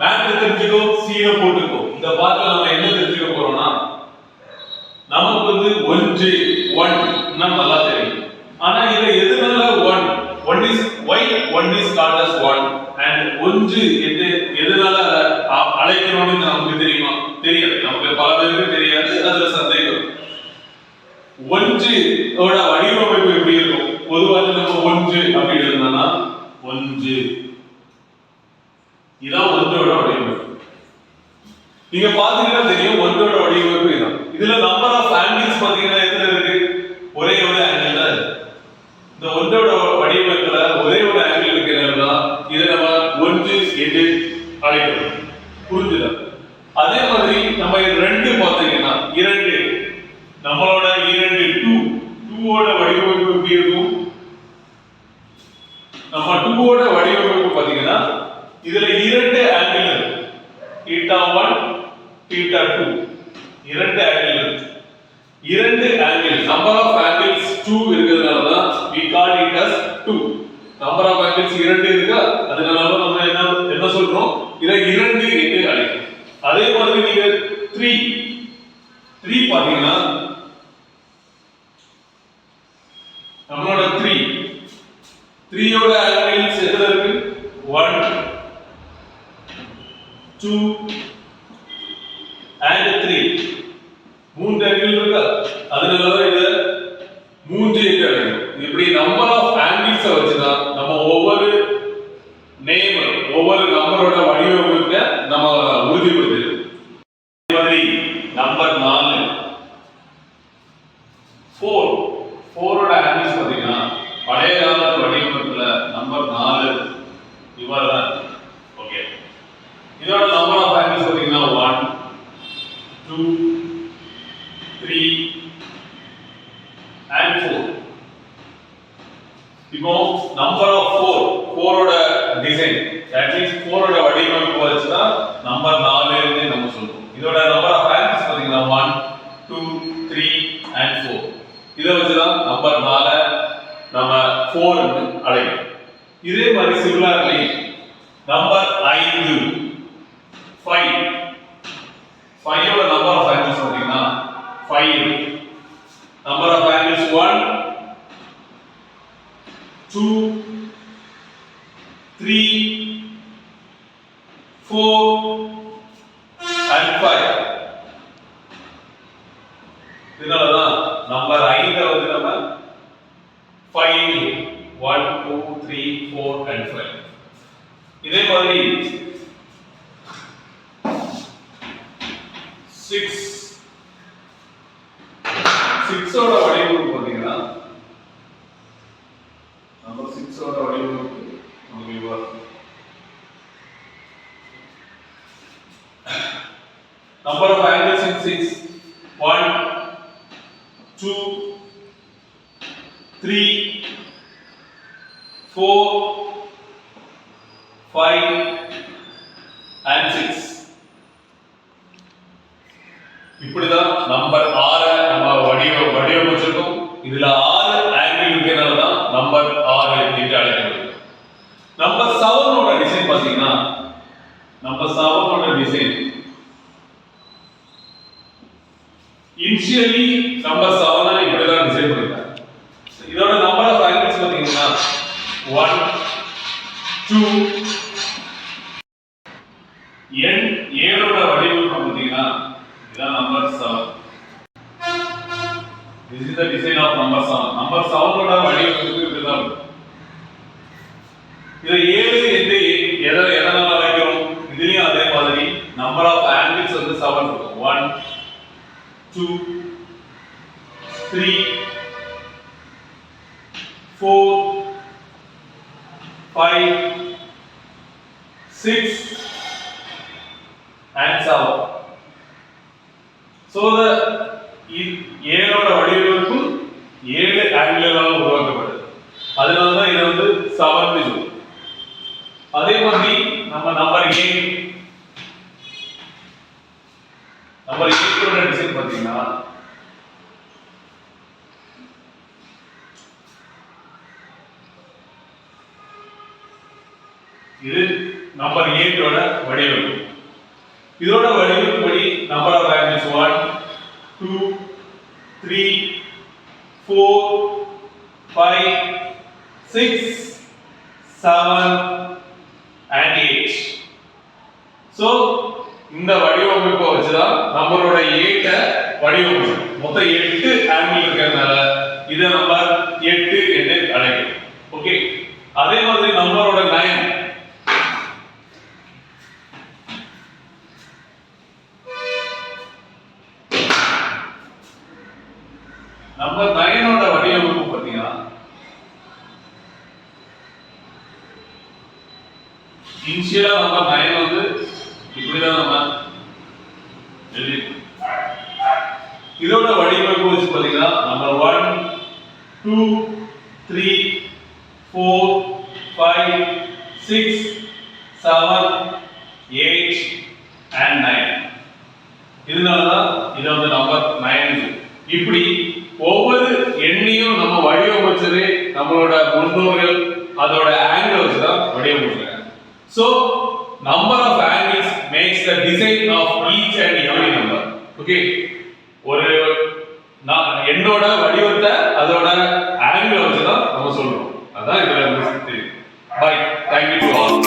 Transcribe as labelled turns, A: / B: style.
A: மேட்ல தெரிஞ்சுக்கோ சீன போட்டுக்கோ. இந்த பாட்டில் நம்ம என்ன தெரிஞ்சுக்க போறோம்னா நமக்கு வந்து ஒன்று ஒன் நம்ம நல்லா தெரியும். ஆனா இதுல எதுனால one one is why one is called as one and ஒன்று எது எதனால அழைக்கணும்னு நமக்கு தெரியுமா? தெரியாது. நமக்கு பல பேருக்கு தெரியாது. அதுல சந்தேகம். ஒன்று வடிவமைப்பு எப்படி இருக்கும் பொதுவாக நம்ம ஒன்று அப்படி இருந்தோம்னா ஒன்று இதான் ஒன்றோட வடிவமைப்பு நீங்க பாத்தீங்கன்னா தெரியும் ஒன்றோட வடிவமைப்பு இதான் இதுல நம்பர் ஆஃப் ஆங்கிள்ஸ் பாத்தீங்கன்னா எத்தனை இருக்கு ஒரே ஒரு ஆங்கிள் தான் இருக்கு. இந்த ஒன்றோட வடிவமைப்புல ஒரே ஒரு ஆங்கிள் இருக்கிறது தான் இதை நம்ம ஒன்று என்று அழைக்கிறோம் புரிஞ்சுதா அதே மாதிரி நம்ம ரெண்டு பாத்தீங்கன்னா இரண்டு நம்மளோட இரண்டு டூ டூவோட வடிவமைப்பு எப்படி இருக்கும் நம்ம டூவோட வடிவமைப்பு பாத்தீங்கன்னா இதுல இரண்டு ஆங்கிள் இருக்கு தீட்டா ஒன் தீட்டா டூ இரண்டு ஆங்கிள் இருக்கு இரண்டு angle number of angles two இருக்கிறதுனால தான் we call it as two number of angles இரண்டு இருக்கா? அதனால நம்ம என்ன என்ன சொல்றோம்? இதை இரண்டு என்று அழைக்கிறோம். அதே மாதிரி நீங்க த்ரீ த்ரீ பாத்தீங்கன்னா நம்மளோட த்ரீ த்ரீயோட ஆங்கிள்ஸ் எதுல இருக்கு? ஒன் டூ அண்ட் த்ரீ மூன்று ஆங்கிள் இருக்கா அதனாலதான் இத மூன்று என்று அழைக்கிறோம் இப்படி நம்பர் ஆஃப் ஆங்கிள்ஸ் வச்சுதான் நம்ம ஒவ்வொரு நேம் ஒவ்வொரு நம்பரோட வடிவமைப்பை நம்ம உறுதிப்படுத்துது மாதிரி நம்பர் நாலு ஃபோர் ஃபோரோட ஆங்கிள்ஸ் பார்த்தீங்கன்னா பழைய காலத்து வடிவமைப்புல நம்பர் நாலு இவ்வாறு தான் ஓகே இதோட நம்பர் ஆஃப் ஆங்கிள்ஸ் பார்த்தீங்கன்னா one two three and four இப்போ நம்பர் ஆஃப் ஃபோர் ஃபோரோட டிசைன் தட் மீன்ஸ் ஃபோரோட வடிவமைப்பு வச்சு தான் நம்பர் நாலுன்னு நம்ம சொல்லுவோம் இதோட நம்பர் ஆஃப் ஆங்கிள்ஸ் பார்த்தீங்கன்னா one two three and four இதை வச்சு தான் நம்பர் நாலை நம்ம ஃபோர்னு அடையும் இதே மாதிரி சிமிலர்லி நம்பர் ஐந்து. ஃபைவ் ஃபைவோட நம்பர் ஆஃப் ஆங்கிள்ஸ் பார்த்தீங்கன்னா five number of angles one two three four and இதனாலதான் நம்பர் ஐந்தை வந்து நம்ம five one two three four and five இதே மாதிரி சிக்ஸ் சிக்ஸோட வடிவமைப்பு பார்த்தீங்கன்னா நம்பர் சிக்ஸோட வடிவமைப்பு நமக்கு இவ்வாறு number six, one, two, six four, two three four five six இப்படிதான் நம்பர் ஆறு நம்ம வடிவ வடிவமைச்சிருக்கோம். இதுல ஆறு ஆங்கிள் இருக்கிறனால தான் நம்பர் ஆறு என்று அழைக்கப்படுது. நம்பர் செவனோட டிசைன் பாத்தீங்கன்னா நம்பர் செவனோட டிசைன் இனிஷியலி நம்பர் செவனை இப்படிதான் டிசைன் பண்ணிட்டாங்க இதோட நம்பர் ஆஃப் ஆங்கிள்ஸ் பாத்தீங்கன்னா ஒன் டூ எண் ஏழோட வடிவம் பார்த்தீங்கன்னா இதான் number seven This is the design of number 7. Number 7 ஓட வடிவத்துக்கு இதுதான் இருக்கும். இது ஏழு என்று எதை எதனால அழைக்கிறோம் இதுலயும் அதே மாதிரி நம்பர் ஆஃப் ஆங்கிள்ஸ் வந்து செவன் இருக்கும் one two, three, four, five, six, and seven. So the ஏழோட வடிவமைப்பும் ஏழு ஆங்கிளால் உருவாக்கப்படுது அதனால தான் இதை வந்து செவன் சொல்லுவோம் அதே மாதிரி நம்ம நம்பர் எயிட் நம்பர் எயிட்டோட பார்த்தீங்கன்னா இது நம்பர் எயிட்டோட வடிவமைப்பு இதோட வடிவமைப்புப்படி number of angles one two three four five six seven and eight so இந்த வடிவமைப்பை வச்சுதான் நம்மளோட ஏட்ட வடிவமைப்பு மொத்தம் எட்டு ஆங்கிள் இருக்கிறதுனால இதை நம்ம எட்டு என்று அழைக்கிறோம். ஓகே அதே மாதிரி நம்மளோட நயன் நம்ம நயனோட வடிவமைப்பு பார்த்தீங்கன்னா இனிஷியலா நம்ம நயன் வந்து இப்படிதான் நம்ம எழுதி இதோட வடிவமைப்பு வச்சு பார்த்தீங்கன்னா number one two three four five six seven eight and nine இதனாலதான் இது வந்து நம்பர் நைன் இப்படி ஒவ்வொரு எண்ணையும் நம்ம வடிவமைச்சது நம்மளோட முன்னோர்கள் அதோட ஆங்கிள் வச்சு தான் வடிவமைச்சிருக்காங்க so number of is the design of each and every number okay ஒரு நான் என்னோட வடிவத்தை அதோட ஆங்கிள் வச்சு தான் நம்ம சொல்றோம். அதான் இதுல பை தேங்க்யூ டு ஆல்